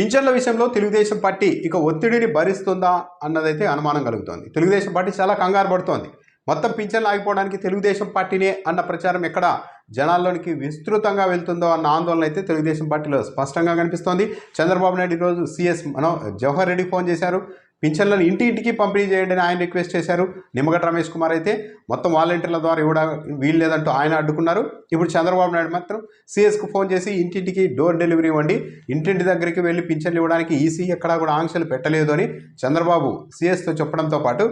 పింఛన్ల విషయంలో తెలుగుదేశం పార్టీ ఇక ఒత్తిడిని భరిస్తుందా అన్నదైతే అనుమానం కలుగుతోంది. తెలుగుదేశం పార్టీ చాలా కంగారు పడుతోంది. మొత్తం పింఛన్లు ఆగిపోవడానికి తెలుగుదేశం పార్టీనే అన్న ప్రచారం ఎక్కడ జనాల్లోనికి విస్తృతంగా వెళ్తుందో అన్న ఆందోళన అయితే తెలుగుదేశం పార్టీలో స్పష్టంగా కనిపిస్తోంది. చంద్రబాబు నాయుడు ఈరోజు సీఎస్ మనో జవహర్ రెడ్డి ఫోన్ చేశారు. పింఛన్లను ఇంటింటికి పంపిణీ చేయండి అని ఆయన రిక్వెస్ట్ చేశారు. నిమ్మగడ్డ రమేష్ కుమార్ అయితే మొత్తం వాలంటీర్ల ద్వారా ఇవ్వడం వీలు లేదంటూ ఆయన అడ్డుకున్నారు. ఇప్పుడు చంద్రబాబు నాయుడు మాత్రం సీఎస్కు ఫోన్ చేసి ఇంటింటికి డోర్ డెలివరీ ఇవ్వండి. ఇంటింటి దగ్గరికి వెళ్ళి పింఛన్లు ఇవ్వడానికి ఈసీ ఎక్కడా కూడా ఆంక్షలు పెట్టలేదు అని చంద్రబాబు సీఎస్తో చెప్పడంతో పాటు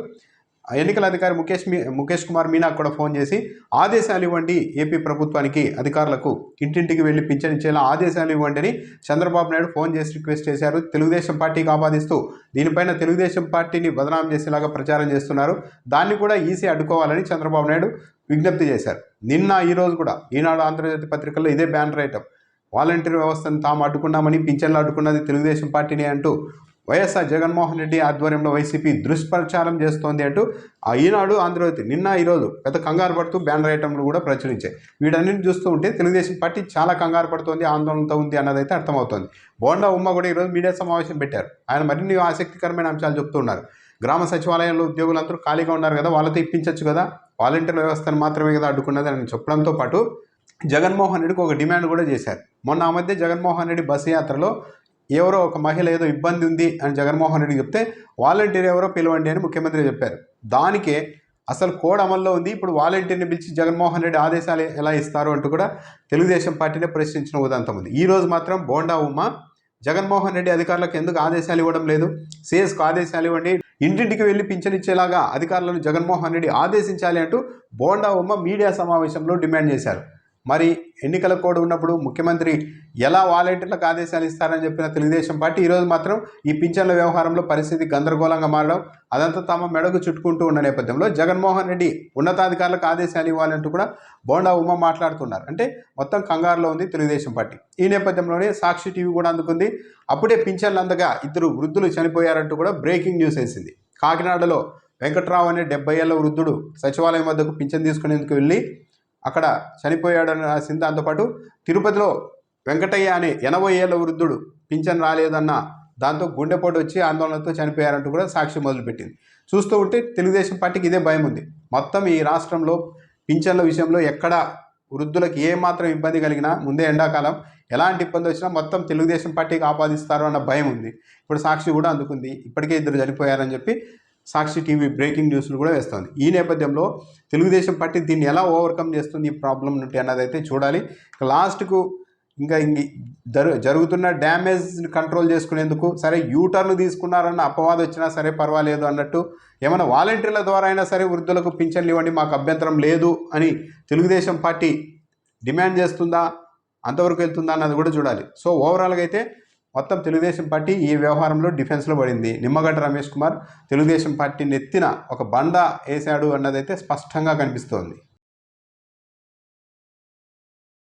ఎన్నికల అధికారి ముఖేష్ మీ ముఖేష్ కుమార్ మీనా కూడా ఫోన్ చేసి ఆదేశాలు ఇవ్వండి ఏపీ ప్రభుత్వానికి అధికారులకు ఇంటింటికి వెళ్ళి పింఛనిచ్చేలా ఆదేశాలు ఇవ్వండి అని చంద్రబాబు నాయుడు ఫోన్ చేసి రిక్వెస్ట్ చేశారు. తెలుగుదేశం పార్టీకి ఆపాదిస్తూ దీనిపైన తెలుగుదేశం పార్టీని బదనాం చేసేలాగా ప్రచారం చేస్తున్నారు. దాన్ని కూడా ఈసీ అడ్డుకోవాలని చంద్రబాబు నాయుడు విజ్ఞప్తి చేశారు. నిన్న ఈరోజు కూడా ఈనాడు ఆంధ్రజ్యోతి పత్రికల్లో ఇదే బ్యానర్ ఐటమ్. వాలంటీర్ వ్యవస్థను తాము అడ్డుకున్నామని పింఛన్లు అడ్డుకున్నది తెలుగుదేశం పార్టీని అంటూ వైఎస్ఆర్ జగన్మోహన్ రెడ్డి ఆధ్వర్యంలో వైసీపీ దుష్ప్రచారం చేస్తోంది అంటూ ఆ ఈనాడు ఆంధ్రజ్యోతి నిన్న ఈరోజు పెద్ద కంగారు పడుతూ బ్యానర్ ఐటమ్లు కూడా ప్రచురించాయి. వీటన్నిటిని చూస్తూ ఉంటే తెలుగుదేశం పార్టీ చాలా కంగారు పడుతోంది ఆందోళనతో ఉంది అన్నదైతే అర్థమవుతోంది. బోండా ఉమ్మ కూడా ఈరోజు మీడియా సమావేశం పెట్టారు. ఆయన మరిన్ని ఆసక్తికరమైన అంశాలు చెప్తున్నారు గ్రామ సచివాలయంలో ఉద్యోగులందరూ ఖాళీగా ఉన్నారు కదా వాళ్ళతో ఇప్పించవచ్చు కదా? వాలంటీర్ వ్యవస్థను మాత్రమే కదా అడ్డుకున్నది అని చెప్పడంతో పాటు జగన్మోహన్ రెడ్డికి ఒక డిమాండ్ కూడా చేశారు. మొన్న ఆ మధ్య జగన్మోహన్ రెడ్డి బస్సు యాత్రలో ఎవరో ఒక మహిళ ఏదో ఇబ్బంది ఉంది అని జగన్మోహన్ రెడ్డి చెప్తే వాలంటీర్ ఎవరో పిలవండి అని ముఖ్యమంత్రి చెప్పారు. దానికే అసలు కోడ్ అమల్లో ఉంది. ఇప్పుడు వాలంటీర్ని పిలిచి జగన్మోహన్ రెడ్డి ఆదేశాలు ఎలా ఇస్తారు అంటూ కూడా తెలుగుదేశం పార్టీనే ప్రశ్నించిన ఉదంతం ఉంది. ఈ రోజు మాత్రం బోండా ఉమ్మ జగన్మోహన్ రెడ్డి అధికారులకు ఎందుకు ఆదేశాలు ఇవ్వడం లేదు? సిఎస్కు ఆదేశాలు ఇవ్వండి. ఇంటింటికి వెళ్ళి పింఛనిచ్చేలాగా అధికారులను జగన్మోహన్ రెడ్డి ఆదేశించాలి అంటూ బోండా ఉమ్మ మీడియా సమావేశంలో డిమాండ్ చేశారు. మరి ఎన్నికల కోడ్ ఉన్నప్పుడు ముఖ్యమంత్రి ఎలా వాలంటీర్లకు ఆదేశాలు ఇస్తారని చెప్పిన తెలుగుదేశం పార్టీ ఈరోజు మాత్రం ఈ పింఛన్ల వ్యవహారంలో పరిస్థితి గందరగోళంగా మారడం అదంతా తమ మెడకు చుట్టుకుంటూ ఉన్న నేపథ్యంలో జగన్మోహన్ రెడ్డి ఉన్నతాధికారులకు ఆదేశాలు ఇవ్వాలంటూ కూడా బోండా ఉమ్మ మాట్లాడుతున్నారు. అంటే మొత్తం కంగారులో ఉంది తెలుగుదేశం పార్టీ. ఈ నేపథ్యంలోనే సాక్షి టీవీ కూడా అందుకుంది. అప్పుడే పింఛన్లు అందగా ఇద్దరు వృద్ధులు చనిపోయారంటూ కూడా బ్రేకింగ్ న్యూస్ వేసింది. కాకినాడలో వెంకట్రావు అనే డెబ్బై ఏళ్ళ వృద్ధుడు సచివాలయం వద్దకు పింఛన్ తీసుకునేందుకు వెళ్ళి అక్కడ చనిపోయాడని రాసింది దాంతోపాటు తిరుపతిలో వెంకటయ్య అనే ఎనభై ఏళ్ళ వృద్ధుడు పింఛన్ రాలేదన్న దాంతో గుండెపోటు వచ్చి ఆందోళనతో చనిపోయారంటూ కూడా సాక్షి మొదలుపెట్టింది. చూస్తూ ఉంటే తెలుగుదేశం పార్టీకి ఇదే భయం ఉంది. మొత్తం ఈ రాష్ట్రంలో పింఛన్ల విషయంలో ఎక్కడ వృద్ధులకు ఏ మాత్రం ఇబ్బంది కలిగినా ముందే ఎండాకాలం ఎలాంటి ఇబ్బంది వచ్చినా మొత్తం తెలుగుదేశం పార్టీకి ఆపాదిస్తారు అన్న భయం ఉంది. ఇప్పుడు సాక్షి కూడా అందుకుంది. ఇప్పటికే ఇద్దరు చనిపోయారని చెప్పి సాక్షి టీవీ బ్రేకింగ్ న్యూస్లు కూడా వేస్తుంది. ఈ నేపథ్యంలో తెలుగుదేశం పార్టీ దీన్ని ఎలా ఓవర్కమ్ చేస్తుంది ఈ ప్రాబ్లం నుండి అన్నది అయితే చూడాలి. లాస్ట్కు ఇంకా ఇంక జరు జరుగుతున్న డ్యామేజ్ని కంట్రోల్ చేసుకునేందుకు సరే యూటర్న్ తీసుకున్నారన్న అపవాదం వచ్చినా సరే పర్వాలేదు అన్నట్టు ఏమైనా వాలంటీర్ల ద్వారా అయినా సరే వృద్ధులకు పింఛన్లు ఇవ్వండి మాకు అభ్యంతరం లేదు అని తెలుగుదేశం పార్టీ డిమాండ్ చేస్తుందా అంతవరకు వెళ్తుందా అన్నది కూడా చూడాలి. సో ఓవరాల్గా అయితే మొత్తం తెలుగుదేశం పార్టీ ఈ వ్యవహారంలో డిఫెన్స్లో పడింది. నిమ్మగడ్డ రమేష్ కుమార్ తెలుగుదేశం పార్టీని ఎత్తిన ఒక బండ వేశాడు అన్నదైతే స్పష్టంగా కనిపిస్తోంది.